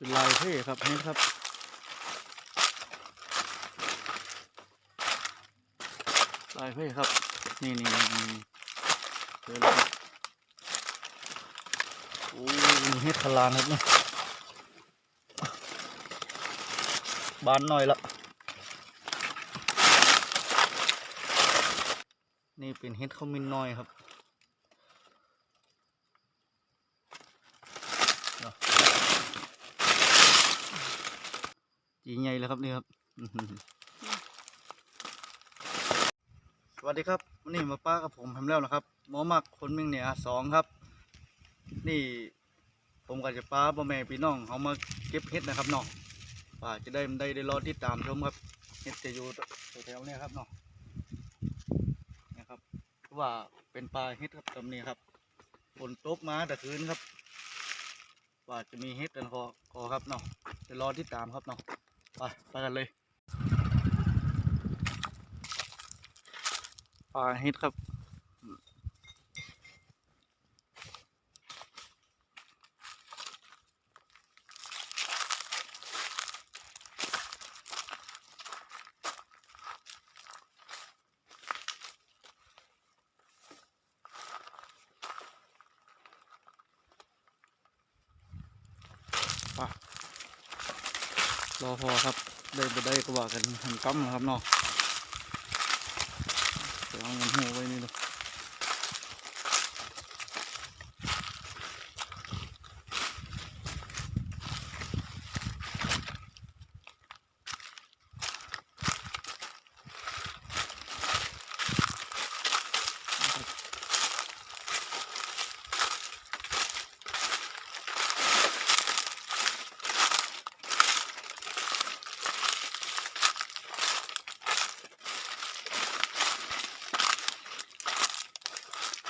เป็นลายเท่ครับเห็นครับ ลายเท่ครับ นี่นี่นี่เจอแล้วโอ้ยเฮ็ดขลานครับเนี่ยบานหน่อยละนี่เป็นเฮ็ดข้าวมินน้อยครับเนาะ จีใหญ่แล้วครับนี่ครับสวัสดีครับวันนี้มาป้ากับผมทำแล้วนะครับหมอมักคนเมืองเหนือสองครับ นี่ผมกับจะป้าพ่อแม่พี่น้องเขามาเก็บเห็ดนะครับเนาะว่าจะได้ได้ได้รอติดตามชมครับเห็ดจะอยู่แถวๆเนี้ครับเนาะนะครับว่าเป็นปลาเห็ดครับตำนี้ครับฝนตกมาแต่คืนครับ ว่าจะมีเห็ดกันพออครับเนาะเดี๋ยวรอติดตามครับเนาะ ไปไปกันเลยปลาเห็ดครับ พอครับ ได้ไปได้ก็ว่ากันหันกั้มครับเนาะเดี๋ยวเอาเงินหัวไว้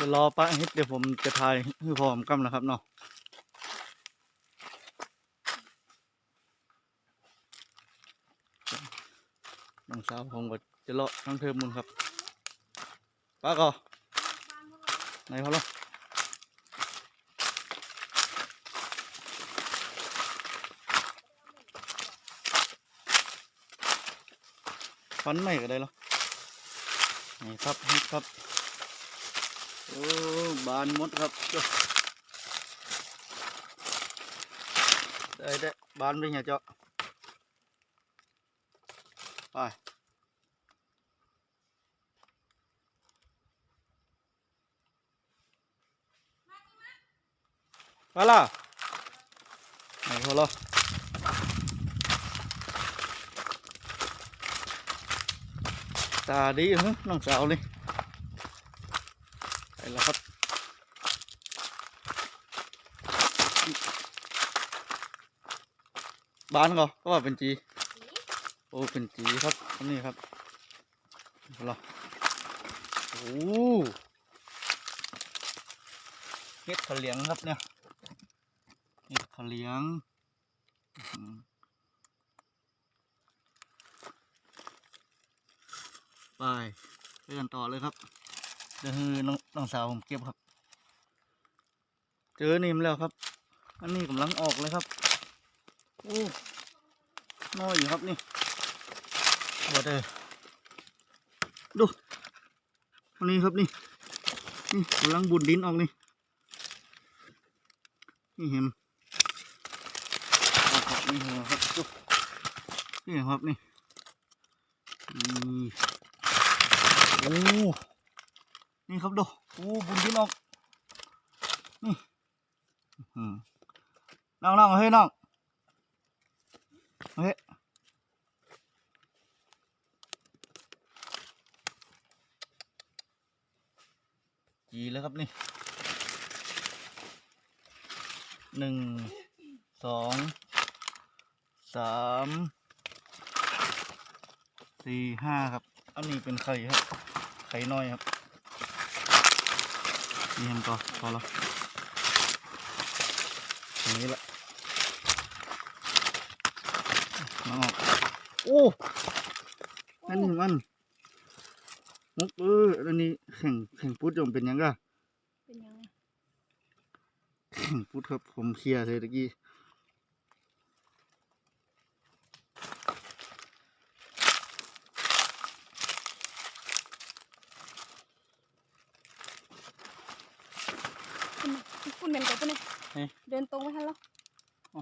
นี่เลยเดี๋ยวรอปลาเฮ็ดเดี๋ยวผมจะถ่ายให้พร้อมกันนะครับเนาะน้องสาวผมก็จะเลาะน้ำเทิมมุนครับป้าก็ไหนพอแล้วฟันไม่ก็ได้หรอนี่ครับเฮ็ดครับ โอ้บานหมดครับเจ้าได้ได้บานไปเนี่ยเจ้าไปไปล่ะไหนพอแล้วตาดีเหรอน้องสาวนี่ไป แล้วครับบ้านก็ก็ว่าเป็นจี โอ้เป็นจีครับอันนี้ครับรอโอ้เฮ็ดขะเหลียงครับเนี่ยเฮ็ดขะเหลียงอื้อหือไปไปกันต่อเลยครับ เดี๋ยวให้น้องน้องสาวผมเก็บครับ เจอนิ่มแล้วครับ อันนี้กำลังออกเลยครับโอ้น้อยอยู่ครับนี่วัดเออดูอันนี้ครับนี่นี่กำลังบุดดินออกนี่นี่เห็นออกครับนี่หัวครับนี่ครับนี่นี่โอ้ นี่ครับดูโอ้บุญดินออกนี่อื้อหือน้องน้องเฮ้ยน้องเฮ้ยจีแล้วครับนี่หนึ่งสองสามสี่ห้าครับ อันนี้เป็นไข่ครับ ไข่น้อยครับ นี่เห็นก็พอแล้วอย่างนี้ละมาออกโอ้นั่นหนึ่งอันมุกเอออันนี้แข่งแข่งพุทธจมเป็นหยังกะเป็นยังไงแข่งพุทธครับผมเคลียร์เลยตะกี้ คุณเหม็นกับปุ่นนี่เฮ้ย เดินตรงไปทันแล้วอ๋อ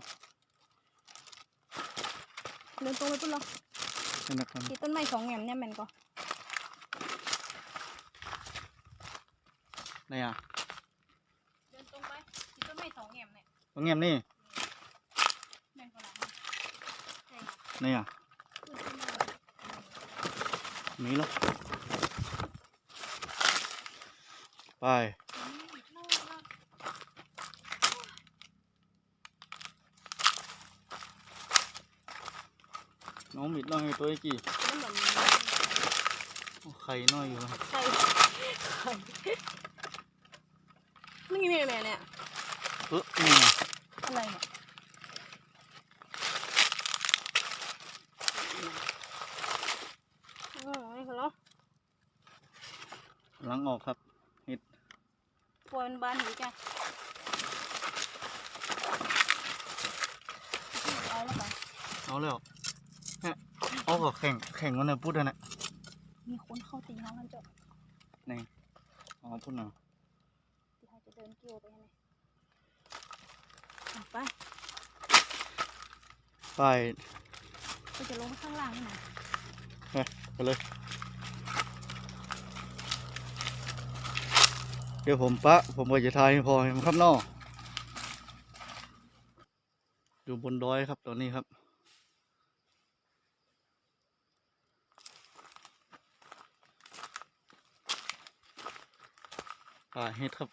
เดินตรงไปปุ่นแล้วเป็นแบบนั้นที่ต้นไม้สองแหง่มเนี่ยแม่นก็ไหนอะเดินตรงไปที่ต้นไม้สองแหง่มเนี่ยตรงเงียบนี่แม่นก็หลังใช่ไหนอะขึ้นขึ้นมามีแล้วไป นี่เล่าเล่า น้องมิดน้อยตัวไอ้กี่มันเหมือนโอ้ไข่น้อยอยู่แล้วไข่ไข่นี่ไงแม่เนี่ยเออนี่ไงอะไรเนี่ยโอ้ยเหรอหลังออกครับปล่อยมันบานหนีจ้ะเอาแล้วไปเอาแล้วฮะเอาก็แข่งแข่งกันนะพูดนะเนี่ยมีคนเข้าตีน้องกันเจ้ะนี่อ๋อพูดหน่อยที่เขาจะเดินเกี่ยวไปยังไงอะไปไปเราจะลงข้างล่างนี่นะไปเลย เดี๋ยวผมปะผมก็จะทายให้พอเห็นครับนออยู่บนดอยครับตอนนี้ครับ ป่าเฮ็ดครับ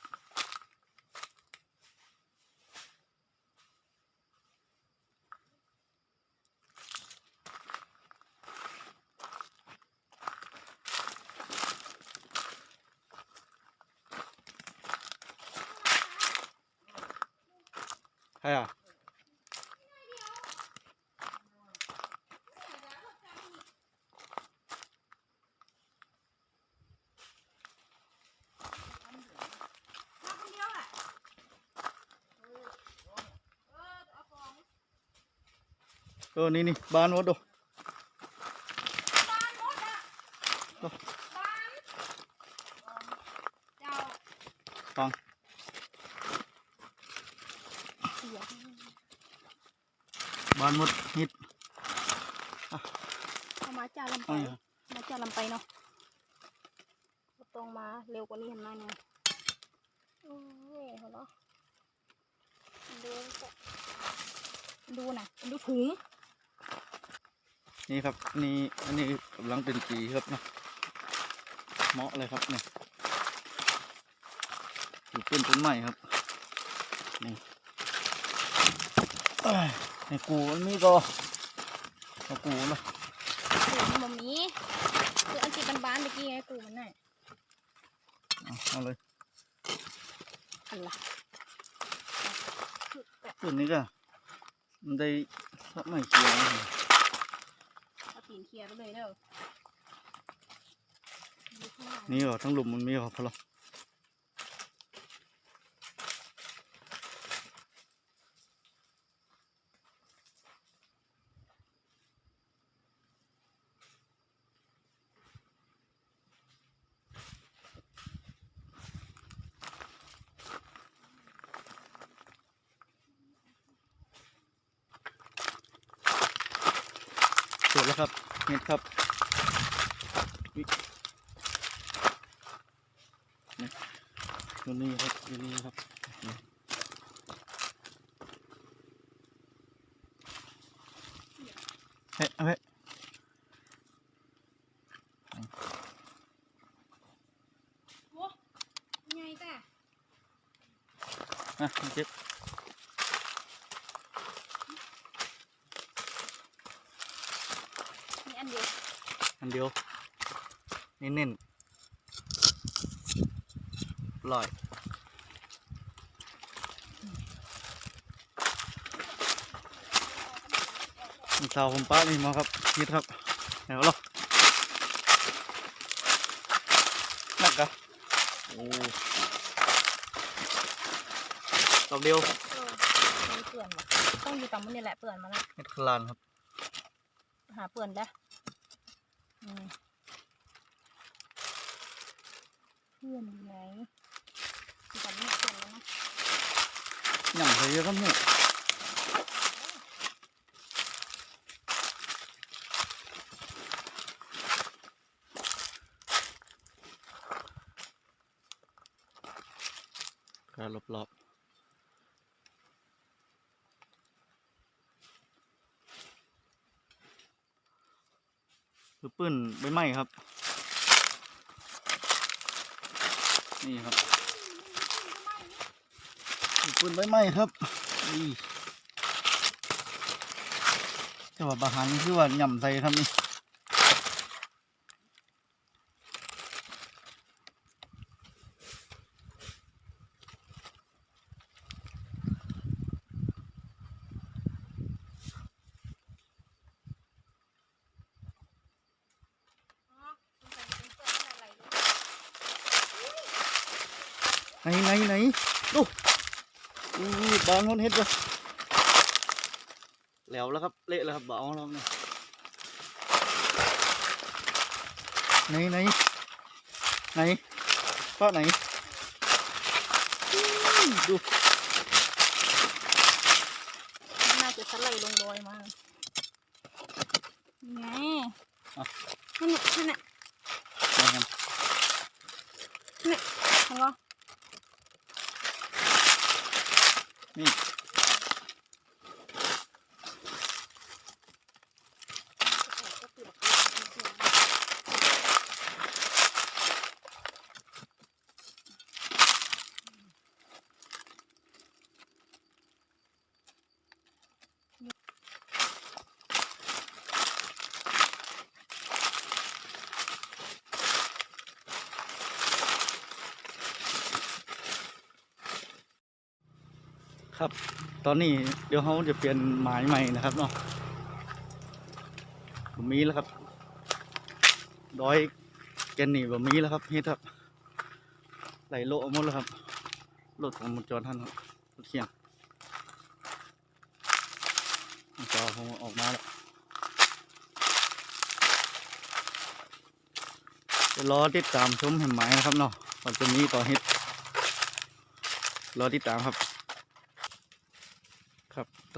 ใครอะ มาคนเดียวแหละเออเอาของ เออนี่นี่บานวดดูบ้านมดอะบ้านเจ้าฟังบานวัดฮิตเอามาจ่าลำไปมาจ่าลำไปเนาะตรงมาเร็วกว่านี้เห็นไหมเนี่ยโอ้ยเหรอดูสิดูนะดูถุง นี่ครับนี่อันนี้กำลังเป็นปีครับเนาะเหมาะเลยครับนี่อยู่เป็นต้นไม้ครับนี่เอ้ยในกูมันมีก็เอากูเนาะถุงมันมีคืออันที่บานๆเมื่อกี้ไงกูมันน่ะเอาเอาเลยอันละคือแบบต้นนี้ก็มันได้ทำไม่เขียวนะเอา ตีนเคลียร์ไปเลยเด้อนี่เหรอทั้งหลุมมันมีเหรอพะลอเสร็จแล้วครับเห็ดครับอุ๊ยนี่ตัวนี้ ครับตัวนี้ครับเฮ้ยเอาเฮ้ยโอ้ไงแต่อะเก็บมีอันเดียว อันเดียว เน้นๆลอย สาวผมป้านี่มาครับยิดครับไหนวะล่ะนักกะโอ้ดอกเดียวเออมีเปื่อนว่ะต้องอยู่ตามมันนี่แหละเปื่อนมาแล้วเม็ดขลานครับ หาเปื่อนได้อืมเพื่อนอยู่ไหนอยู่ตามนี้เปื่อนแล้วเนาะหยั่งเลยครับเนี่ย การรอบๆคือปื้นใบไม้ครับ นี่ครับปื้นใบไม้ครับนี่แต่ว่าบาหันคือว่าหย่ำใส่ครับนี่ ไหนไหนไหนดูอู้บางคนเห็ดปะแล้วแล้วครับ เละแล้วครับเบาแล้วเนี่ยไหนไหนไหนป้าไหนอู้ดู น่าจะสไลด์ลงลอยมาไง อะ นั่นน่ะนั่นน่ะ มากัน เห็นปะ นี่ ครับ ตอนนี้เดี๋ยวเขาจะเปลี่ยนหมายใหม่นะครับเนาะผมมีแล้วครับดอยแกนนี่แบบมีแล้วครับเฮ็ดครับ ไหลโลหมดแล้วครับรถของมุจรท่านครับรถเคียงจอผมออกมาแล้วจะรอติดตามชมเห็นไหมนะครับเนาะว่าจะมีต่อเฮ็ดรอติดตามครับ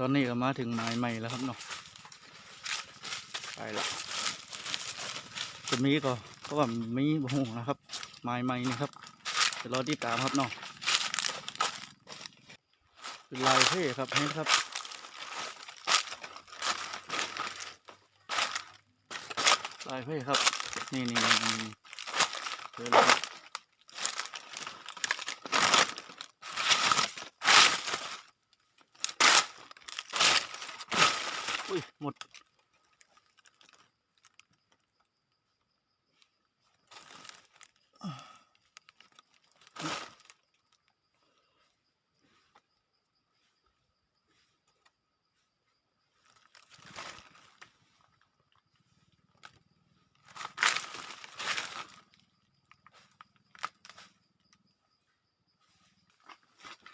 ตอนนี้ก็มาถึงไม้ใหม่แล้วครับเนาะไปแล้วจะมีก็เพราะว่ามีบ่หูนะครับ ไม้ใหม่นี่ครับจะรอติดตามครับเนาะเป็นลายเท่ครับเห็นครับลายเท่ครับ นี่นี่นี่นี่เจอแล้วครับ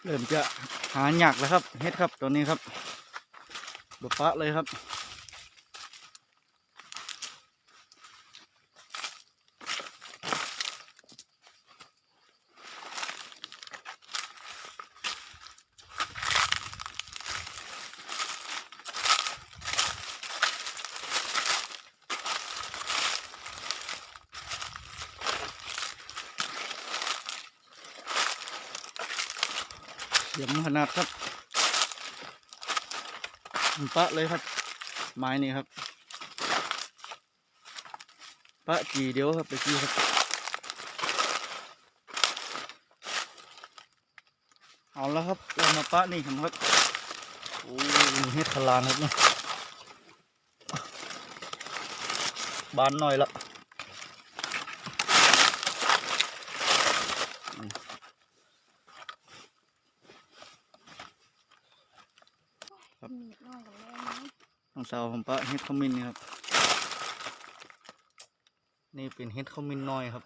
เริ่มจะหาหยักแล้วครับเฮ็ดครับตอนนี้ครับบปะเลยครับ เยี่ยมขนาดครับปะเลยครับ ไม้นี่ครับปะจีเดียวครับไปจีครับเอาแล้วครับเรามาปะนี่ครับโอ้ยเฮ็ดขลานครับเนี่ยบานหน่อยละ ครับ มีดน้อยกับแม่นี้ น้อง สาวผมปะเฮ็ดขมิ้นนี่ครับ นี่เป็นเฮ็ดขมิ้นน้อยครับ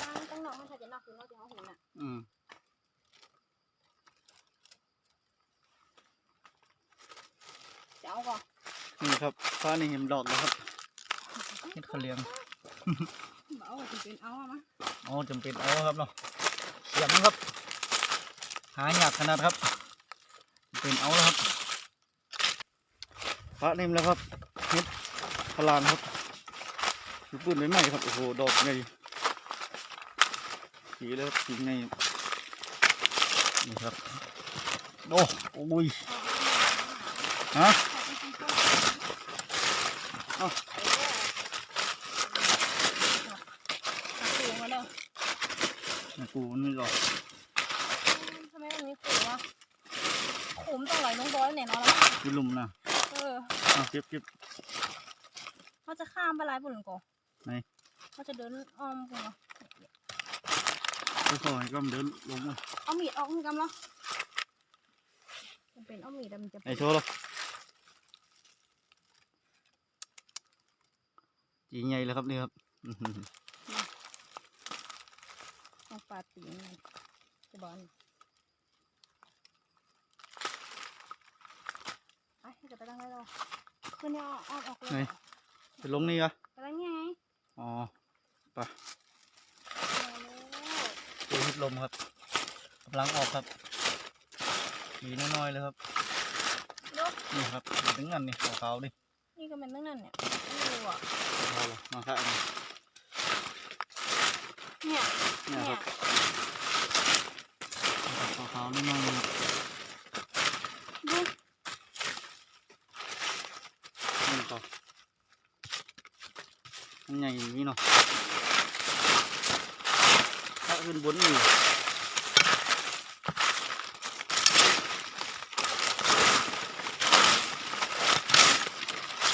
ตั้งตั้งนอกมันถ้าจะนอกคือนอกจะเอาหุ่นอะอืมก่อนนี่ครับฟ้านี่เห็นดอกแล้วครับ เฮ็ดเขาเลี้ยงเอาก็ถึงเป็นเอาอะมั้งอ๋อจำเป็นเอาครับเนาะเสียงครับ หายากขนาดครับจำเป็นเอาแล้วครับพระนิ่มแล้วครับเฮ็ดพลานครับคือปืนไม่ไหม้ครับโอ้โหดอกใหญ่สีแล้วครับสีใหญ่นี่ครับโอ้โอ้ยฮะ เอาขู่มาเด้อ นี่กูมันไม่หรอกทำไมมันมีขู่วะขู่มันต้องไหลลงร้อยแน่นอนแล้วมั้งที่ลุมนะเอออะเก็บเก็บเขาจะข้ามไปหลายปุ่นก่อนไหนเขาจะเดินอ้อมปุ่นก่อนค่อยๆก็เดินลงมาเอามีดออกมึงกำเนาะมันเป็นเอามีดอะมันจะไอโชว์หรอจีใหญ่แล้วครับนี่ครับ อื้องปาตีนจะบอลไอ้จะไปตั้งได้หรอขึ้นเนี่ยออาออกเลยจะลงนี่เหรอไปตั้งไงอ๋อเอาแล้วเจอฮิตลมครับกำลังออกครับจีน้อยๆเลยครับนี่ครับถึงงันนี่ขาวๆดินี่ก็เป็นตั้งนั่นเนี่ยไม่รู้อะเอาละมาครับ เนี่ยเนี่ยเนี่ครัยบขาวๆน้อยๆเลยดูนี่ก็มันใหญ่อย่างนี้เนาะถ้าขึ้นบนนี่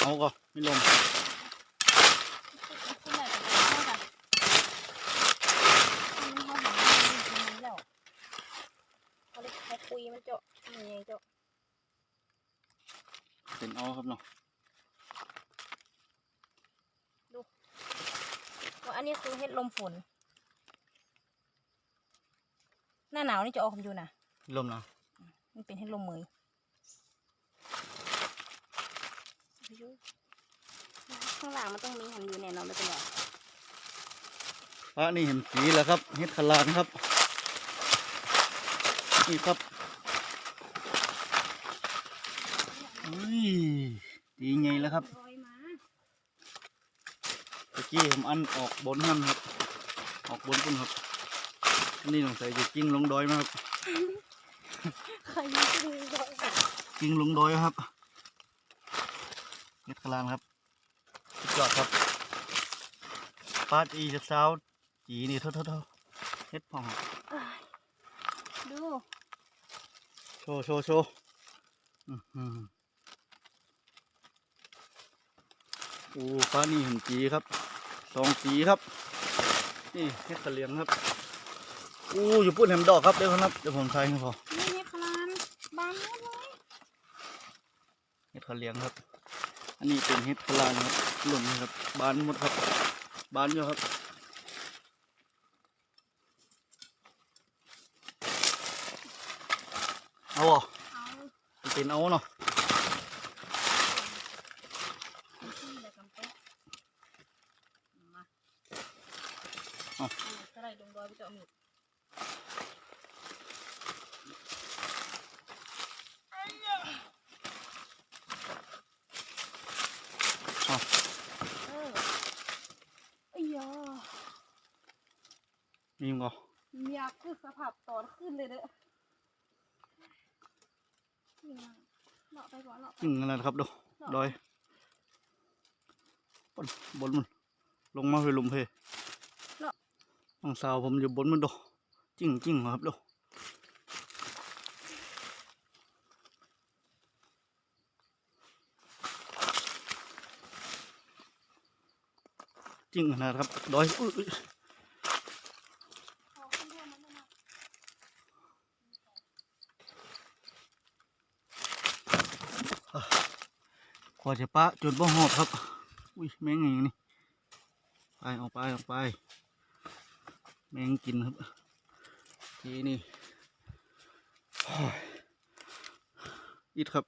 เอาก็ไม่ลม ขึ้นได้แต่ไม่ได้ค่ะอันนี้เขาเห็นมันจริงๆแล้วเขาเลยเขาคุยมันเจาะยังไงเจาะ เป็นเอาครับเนาะ ว่าอั นนี้คือเห็ดลมฝน หน้าหนาวนี่จะออกอยู่นะลมนะมันเป็นเห็ดลมมือข้างหลังมันต้องมีหันอยู่แน่นอนไม่เป็นไรพระนี่เห็นสีแล้วครับเฮ็ดขลานครับ นี่ครับอุ้ยดีไงแล้วครับรอยมาตะ กี้ผมอันออกบนนั่นครับ ออกบนปุ่นครับอันนี่สงสัยจะกิ้งลงดอยมาครับใครยังจะดูรอยอะกิ้งลงดอยครับเฮ็ดขลานครับสุดยอดครับปาดอีจะสาวจีนี่เท่าเท่าเท่าเฮ็ดพองครับอ้ายดูโชว์โชว์โชว์อื้อหือโอ้ฟ้านี่เห็นจีครับ สองจีครับ นี่เฮ็ดกระเหลียงครับโอ้อยู่ปุ่นเห็นดอกครับเดี๋ยวครับเดี๋ยวผมใช้ให้พอนี่เห็ดคลานบานหมดเลยเฮ็ดกระเหลียงครับ อันนี้เป็นเฮ็ดกระลานครับหล่นครับ บานหมดครับ บานอยู่ครับเอาอะเอาเป็นเอาเนาะ ที่เดี๋ยวกำโต๊ะมา เอา จะได้ลงรอยไปเจาะมีด เอา เออไอ้ยา มีมั้งก็อยากคือสภาพตอนขึ้นเลยเด้อนี่นะเลาะไปก่อนเลาะไปจริงอะไรนะครับดูดอยบนบนมันลงมาไปลุมเพน้องสาวผมอยู่บนมันดูจริงจริงครับดูจริงขนาดครับดอยอุ้ยอุ้ย เอาขึ้นด้วยมันด้วยนะ ขอจะปะจนบ่หอบครับ อุ้ยแมงยังนี่ไปออกไปออกไป แมงกินครับ ทีนี่โอ้อิดครับ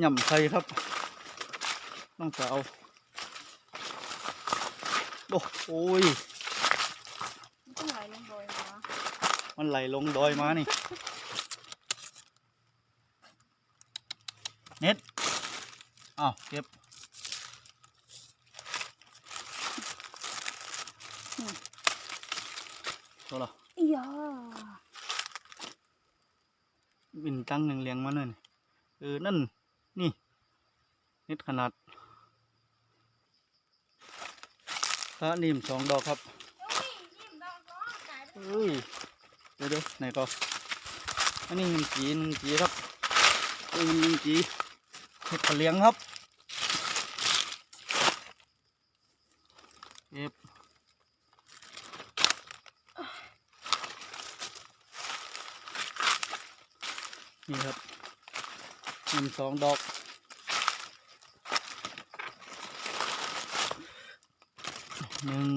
หย่ำไข่ครับน้องสาวโอ้โอ้ยมันต้องไหลลงโดยมามันไหลลงดอยมานี่เน็ตอ้าวเก็บตัวละอียาบินตั้งหนึ่งเลี้ยงมาหน่อยนี่เออนั่น นี่เน็ตขนาดพระนิ่มสองดอกครับเฮ้ยยิ้มดอกร้อนใจเลยเอ้ยเดี๋ยวเดี๋ยวไหนก็อันนี้ยิงจียิงจีครับเอ้ยยิงจีเห็ดปลาเลี้ยงครับเก็บนี่ครับ หนึ่งสองดอกหนึ่ง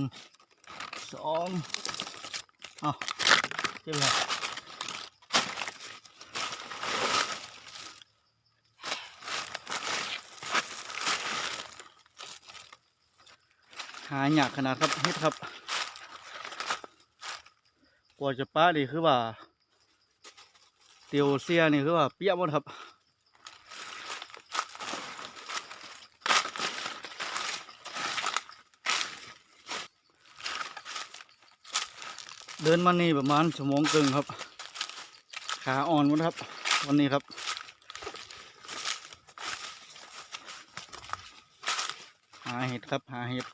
สองเอาเจ็บเลยหาหยากขนาดครับเฮ็ดครับกว่าจะป้าดีคือว่า เตียวเสียนี่คือว่าเปี้ยหมดครับ เดินมานี่ประมาณชั่วโมงครึ่งครับ ขาอ่อนหมดครับ วันนี้ครับหาเห็ดครับหาเห็ด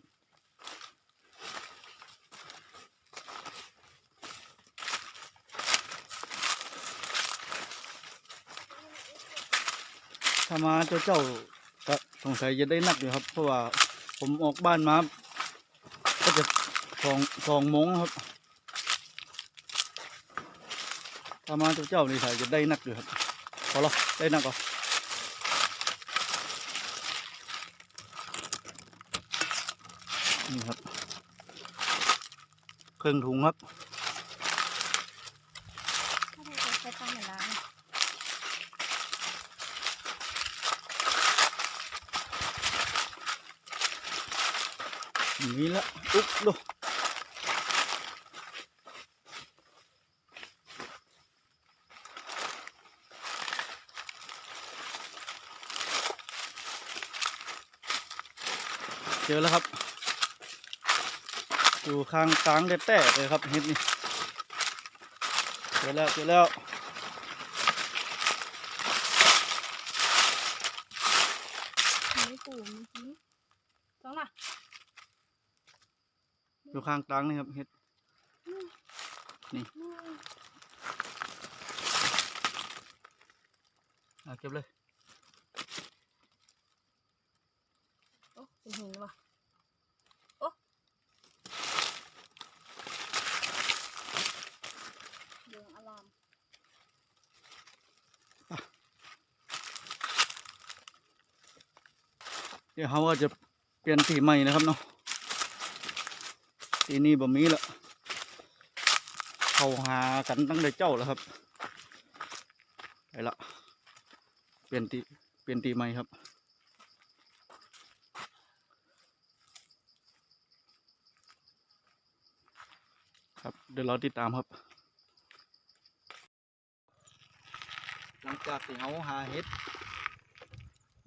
ถ้ามาเจ้าเจ้าก็สงสัยจะได้นักอยู่ครับ เพราะว่าผมออกบ้านมา ก็จะสองสองโมงครับ ถ้ามาเจ้าเจ้านี่ถ่ายจะได้นักอยู่ครับพอละได้นักก็นี่ครับ เครื่องถุงครับ ถ้าเราจะใช้ตั้งเวลา อย่างนี้ละอุ๊บดู เจอแล้วครับ อยู่ข้างกลางแต้ๆเลยครับเห็ดนี่เจอแล้วเจอแล้วไม่ปูมันนี้สองน่ะอยู่ข้างกลางนี่ครับเห็ดอืมอะเก็บเลย โอ้เป็นหินว่ะโอ้เดืองอาราม เดี๋ยวเขาก็จะเปลี่ยนสีใหม่นะครับเนาะสีนี้บ่มีละเขาหากันตั้งแต่เจ้าแล้วครับไปละเปลี่ยนตีเปลี่ยนตีใหม่ครับครับเดี๋ยวเราติดตามครับ หลังจากที่เขาหาเห็ด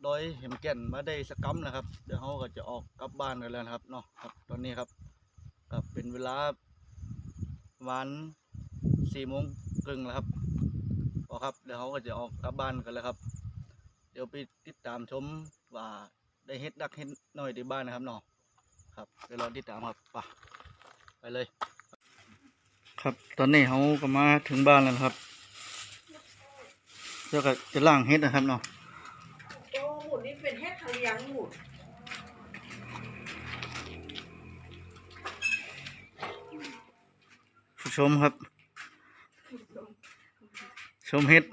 โดยเห็มแก่นมาได้สกกัมนะครับเดี๋ยวเขาก็จะออกกลับบ้านกันแล้วนะครับเนาะครับตอนนี้ครับก็เป็นเวลาประมาณสี่โมงครึ่งแล้วครับพอครับเดี๋ยวเขาก็จะออกกลับบ้านกันแล้วครับ เดี๋ยวไปติดตามชมว่าได้เฮ็ดดักเฮ็ดหน้อยที่บ้านนะครับเนาะครับเดี๋ยวเราติดตามครับไปไปเลย ครับตอนนี้เขาก็มาถึงบ้านแล้วครับเดี๋ยวก็จะล่างเฮ็ดนะครับเนาะโอ้หมุ นนี่เป็นแค่ทะเลียงหมุนผู้ชมครับ ชมเฮ็ด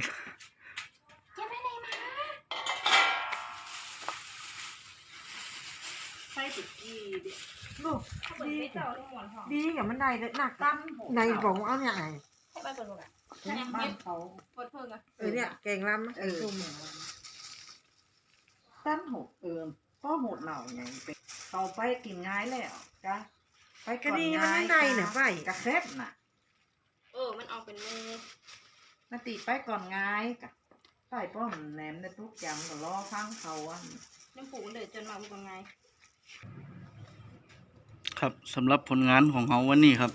จะไปไหนมาใส่ติดกีดิลูกเขาเปิดไม่เจ้าทั้งหมดห้องดีกับมันได้หนักตั้มในของเอาเนี่ยไงให้ไปเปิดหมดอะบ้านเขาเปิดเพิ่งอะเออเนี่ยแกงลำเออ ก็หมดเหล่าไงไปต่อไปกินง่ายแล้วจ้ะไปก็นี่มันข้างในเนี่ยไฟกระแคบน่ะ เออ มันเอาเป็นมือนาตีไปก่อนง่ายกะใส่ป้อมแหนมในทุกอย่างก็รอฟังเขาอะน้ำปูเดือดจนมาเป็นไงครับสำหรับผลงานของเขาวันนี้ครับ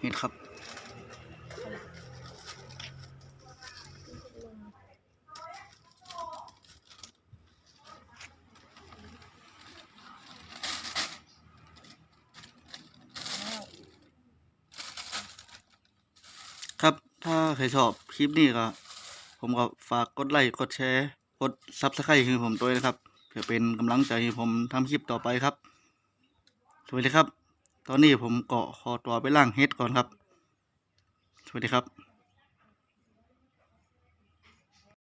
เห็ดครับครับ ถ้า ใครชอบคลิปนี้ก็ผมก็ฝากกดไลค์กดแชร์ กดซับสไครต์ให้ผมด้วยนะครับ เพื่อเป็นกำลังใจให้ผมทำคลิปต่อไปครับ สวัสดีครับ ตอนนี้ผมเกาะคอตัวไปล่างเฮดก่อนครับ สวัสดีครับ